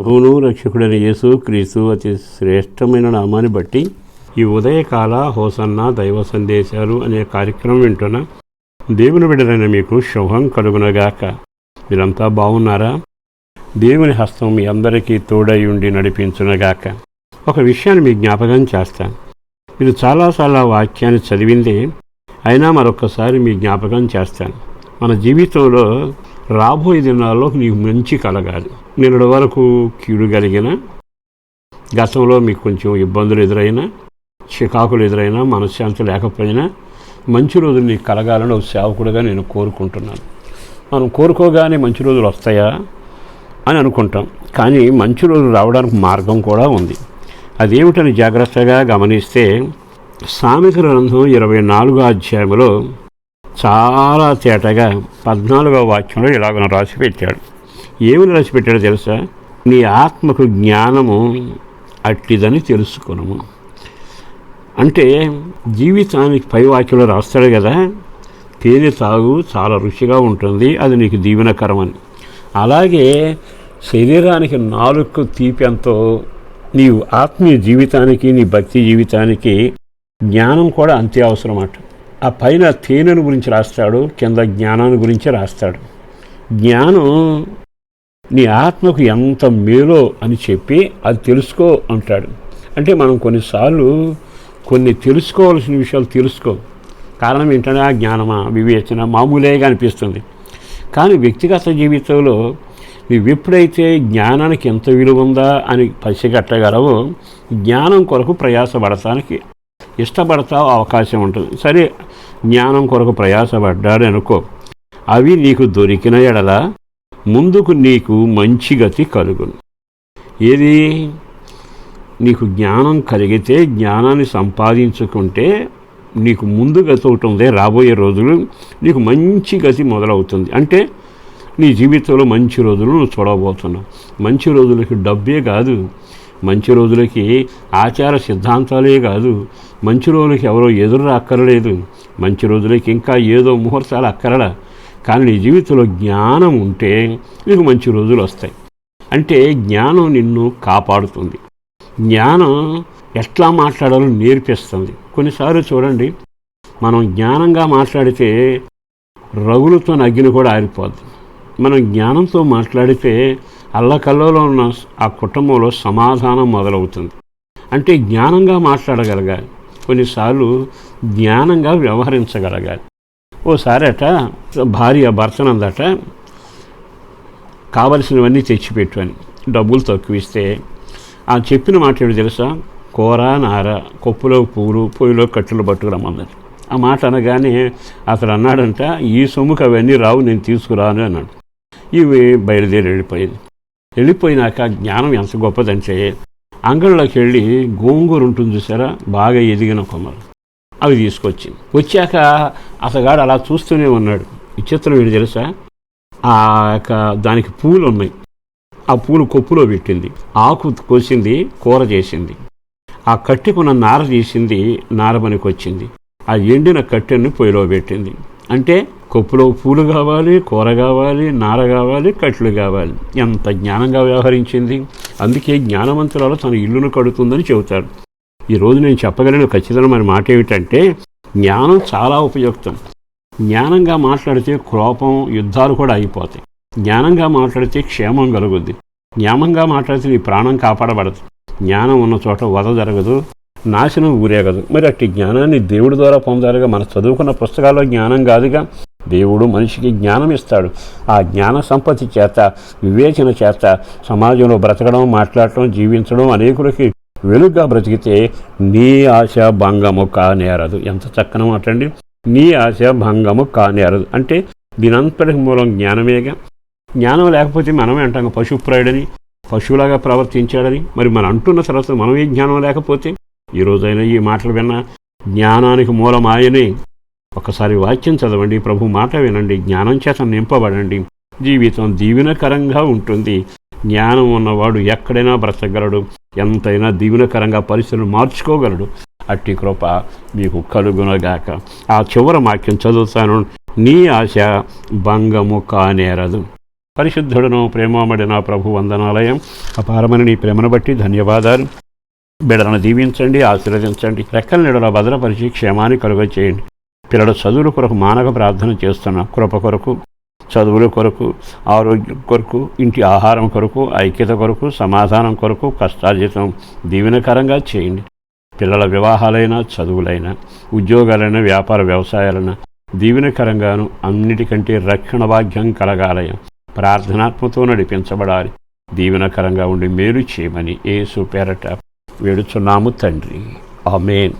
ప్రభువును రక్షకుడైన యేసు క్రీస్తు అతి శ్రేష్టమైన నామాన్ని బట్టి ఈ ఉదయకాల హోసన్న దైవ సందేశాలు అనే కార్యక్రమం వింటున్న దేవుని బిడ్డలైన మీకు శుభం కలుగునగాక. మీరంతా బాగున్నారా? దేవుని హస్తం మీ అందరికీ తోడై ఉండి నడిపించునగాక. ఒక విషయాన్ని మీ జ్ఞాపకం చేస్తాను మీరు చాలాసార్లు వాక్యాన్ని చదివింది అయినా మరొకసారి మీ జ్ఞాపకం చేస్తాను. మన జీవితంలో రాబోయే దినాల్లో నీకు మంచి కలగాలి. నిన్నటి వరకు కీడు కలిగిన గతంలో మీకు కొంచెం ఇబ్బందులు ఎదురైనా చికాకులు ఎదురైనా మనశ్శాంతి లేకపోయినా మంచి రోజులు నీకు కలగాలని ఒక సేవకుడుగా నేను కోరుకుంటున్నాను. మనం కోరుకోగానే మంచి రోజులు వస్తాయా అని అనుకుంటాం. కానీ మంచి రోజులు రావడానికి మార్గం కూడా ఉంది. అదేమిటని జాగ్రత్తగా గమనిస్తే సామెత గ్రంథం ఇరవై నాలుగో అధ్యాయంలో చాలా తేటగా పద్నాలుగో వాక్యంలో ఇలాగ రాసి పెట్టాడు ఏమని రాసి పెట్టాడో తెలుసా? నీ ఆత్మకు జ్ఞానము అట్టిదని తెలుసుకునము. అంటే జీవితానికి పై వాక్యంలో రాస్తాడు కదా తేనె తాగు చాలా రుచిగా ఉంటుంది అది నీకు దీవెనకరమని. అలాగే శరీరానికి నాలుగు తీపి ఎంతో నీవు ఆత్మీయ జీవితానికి నీ భక్తి జీవితానికి జ్ఞానం కూడా అంతే అవసరం అట ఆ పైన తేనెను గురించి రాస్తాడు కింద జ్ఞానాన్ని గురించి రాస్తాడు. జ్ఞానం నీ ఆత్మకు ఎంత మేలో అని చెప్పి అది తెలుసుకో అంటాడు. అంటే మనం కొన్నిసార్లు కొన్ని తెలుసుకోవాల్సిన విషయాలు తెలుసుకో. కారణం ఏంటంటే ఆ జ్ఞానమా వివేచన మామూలేగా అనిపిస్తుంది. కానీ వ్యక్తిగత జీవితంలో నువ్వు ఎప్పుడైతే జ్ఞానానికి ఎంత విలువ ఉందా అని పసిగట్టగలవో జ్ఞానం కొరకు ప్రయాసపడటానికి ఇష్టపడతావు అవకాశం ఉంటుంది. సరే జ్ఞానం కొరకు ప్రయాసపడ్డాడు అనుకో. అవి నీకు దొరికిన ఎడల ముందుకు నీకు మంచి గతి కలుగును. ఏది? నీకు జ్ఞానం కలిగితే జ్ఞానాన్ని సంపాదించుకుంటే నీకు ముందు గతి ఒకటి ఉంది. రాబోయే రోజులు నీకు మంచి గతి మొదలవుతుంది. అంటే నీ జీవితంలో మంచి రోజులు నువ్వు చూడబోతున్నావు. మంచి రోజులకి డబ్బే కాదు. మంచి రోజులకి ఆచార సిద్ధాంతాలే కాదు. మంచి రోజులకి ఎవరో ఎదురు అక్కరలేదు. మంచి రోజులకి ఇంకా ఏదో ముహూర్తాలు అక్కరల. కానీ నీ జీవితంలో జ్ఞానం ఉంటే నీకు మంచి రోజులు వస్తాయి. అంటే జ్ఞానం నిన్ను కాపాడుతుంది. జ్ఞానం ఎట్లా మాట్లాడాలో నేర్పిస్తుంది. కొన్నిసార్లు చూడండి మనం జ్ఞానంగా మాట్లాడితే రగులతో అగ్ని కూడా ఆరిపోద్ది. మనం జ్ఞానంతో మాట్లాడితే అల్లకల్లలో ఉన్న ఆ కుటుంబంలో సమాధానం మొదలవుతుంది. అంటే జ్ఞానంగా మాట్లాడగలగాలి. కొన్నిసార్లు జ్ఞానంగా వ్యవహరించగలగాలి. ఓసారట భార్య భర్తనందట కావలసినవన్నీ తెచ్చిపెట్టు అని డబ్బులు తక్కువ ఇస్తే ఆ చెప్పిన మాట ఏంటి తెలుసా? కూర నార కొప్పులో పూలు పొయ్యిలో కట్టెలు పట్టుకురమ్మన్నది. ఆ మాట అనగానే అతడు అన్నాడంట ఈ సొమ్ముకు అవన్నీ రావు నేను తీసుకురాను అన్నాడు. ఇవి బయలుదేరి వెళ్ళిపోయింది. వెళ్ళిపోయినాక జ్ఞానం ఎంత గొప్పదంటే అంగళ్ళలోకి వెళ్ళి గోంగూర ఉంటుంది చూసారా? బాగా ఎదిగిన కొమ్మలు. అవి తీసుకొచ్చింది. వచ్చాక అతగాడు అలా చూస్తూనే ఉన్నాడు. విచిత్రం ఏంటి తెలుసా? ఆ యొక్క దానికి పూలు ఉన్నాయి ఆ పూలు కొప్పులో పెట్టింది. ఆకు కోసింది కూర చేసింది. ఆ కట్టెకున్న నార తీసింది నార పనికి వచ్చింది ఆ ఎండిన కట్టెని పొయ్యిలో పెట్టింది. అంటే కొప్పులో పూలు కావాలి కూర కావాలి నార కావాలి కట్లు కావాలి. ఎంత జ్ఞానంగా వ్యవహరించింది. అందుకే జ్ఞానవంతురాలు తన ఇల్లును కడుతుందని చెబుతాడు. ఈరోజు నేను చెప్పగలిగిన ఖచ్చితమైన మాట ఏమిటంటే జ్ఞానం చాలా ఉపయుక్తం. జ్ఞానంగా మాట్లాడితే క్రోపం యుద్ధాలు కూడా అయిపోతాయి. జ్ఞానంగా మాట్లాడితే క్షేమం కలుగుద్ది. జ్ఞానంగా మాట్లాడితే నీ ప్రాణం కాపాడబడదు. జ్ఞానం ఉన్న చోట వద జరగదు నాశనం ఊరేగదు. మరి అట్టి జ్ఞానాన్ని దేవుడి ద్వారా పొందాలిగా? మన చదువుకున్న పుస్తకాల్లో జ్ఞానం కాదుగా? దేవుడు మనిషికి జ్ఞానం ఇస్తాడు. ఆ జ్ఞాన సంపత్తి చేత వివేచన చేత సమాజంలో బ్రతకడం మాట్లాడటం జీవించడం అనేకులకి వెలుగ్గా బ్రతికితే నీ ఆశ భంగము కానేరదు ఎంత చక్కన మాటండి. నీ ఆశ భంగము కానేరదు అంటే దీనంతటి మూలం జ్ఞానమేగా. జ్ఞానం లేకపోతే మనమే అంటాం పశుప్రాయుడని పశువులాగా ప్రవర్తించాడని. మరి మనం అంటున్న తర్వాత మనమే జ్ఞానం లేకపోతే ఈ రోజైనా ఈ మాటలు విన్నా జ్ఞానానికి మూలం ఆయనే. ఒకసారి వాక్యం చదవండి. ప్రభు మాట వినండి. జ్ఞానం చేత నింపబడండి. జీవితం దీవెనకరంగా ఉంటుంది. జ్ఞానం ఉన్నవాడు ఎక్కడైనా బ్రతకగలడు. ఎంతైనా దీవెనకరంగా పరిస్థితులు మార్చుకోగలడు. అట్టి కృప మీకు కలుగునగాక. ఆ చివర వాక్యం చదువుతాను. నీ ఆశ భంగము కానేరదు. పరిశుద్ధుడను ప్రేమమడి నా ప్రభు వందనాలయం. అపారమని నీ ప్రేమను బట్టి ధన్యవాదాలు. బిడలను దీవించండి ఆశీర్వదించండి. రెక్కల నిడల భద్రపరిచి క్షేమాన్ని కలుగ చేయండి పిల్లల చదువుల కొరకు మానక ప్రార్థన చేస్తున్న కృప కొరకు చదువుల కొరకు ఆరోగ్యం కొరకు ఇంటి ఆహారం కొరకు ఐక్యత కొరకు సమాధానం కొరకు కష్టార్జితం దీవెనకరంగా చేయండి. పిల్లల వివాహాలైన చదువులైన ఉద్యోగాలైన వ్యాపార వ్యవసాయాలైనా దీవెనకరంగాను అన్నిటికంటే రక్షణ భాగ్యం కలగాలయం. ప్రార్థనాత్మతో నడిపించబడాలి. దీవెనకరంగా ఉండి మేలు చేయమని ఏసు పేరట వేడుచున్నాము తండ్రి. ఆమెన్.